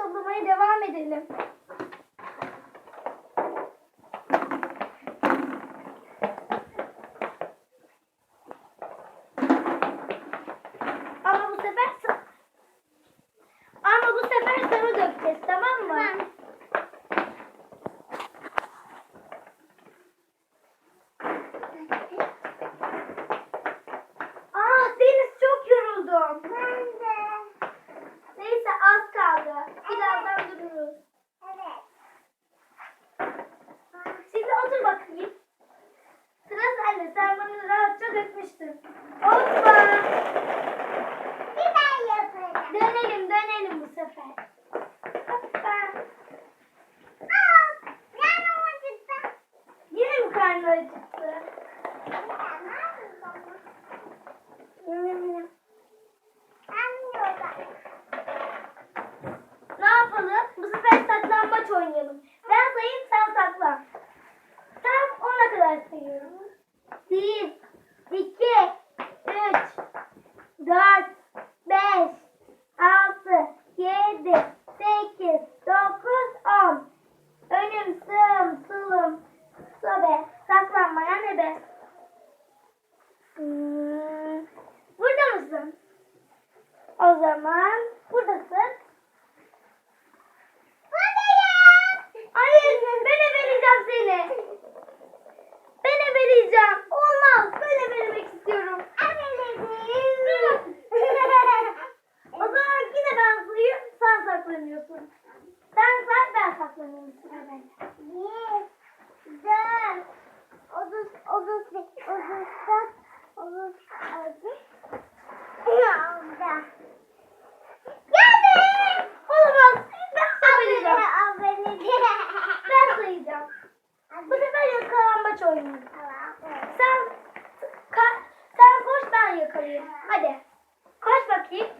toplamayı devam edelim. yapmıştım. Hoppa. Bir daha yapalım. Dönelim dönelim bu sefer. Hoppa. Aa, yanım acıttı. Yine mi karnı acıttı? Ne yapalım? Bu sefer saklambaç oynayalım. Ben sayayım sen saklan. Tam ona kadar sayıyorum. Değil. 2, 3, 4, Sen, ka, sen koş ben yakalayayım. Hadi. Koş bakayım.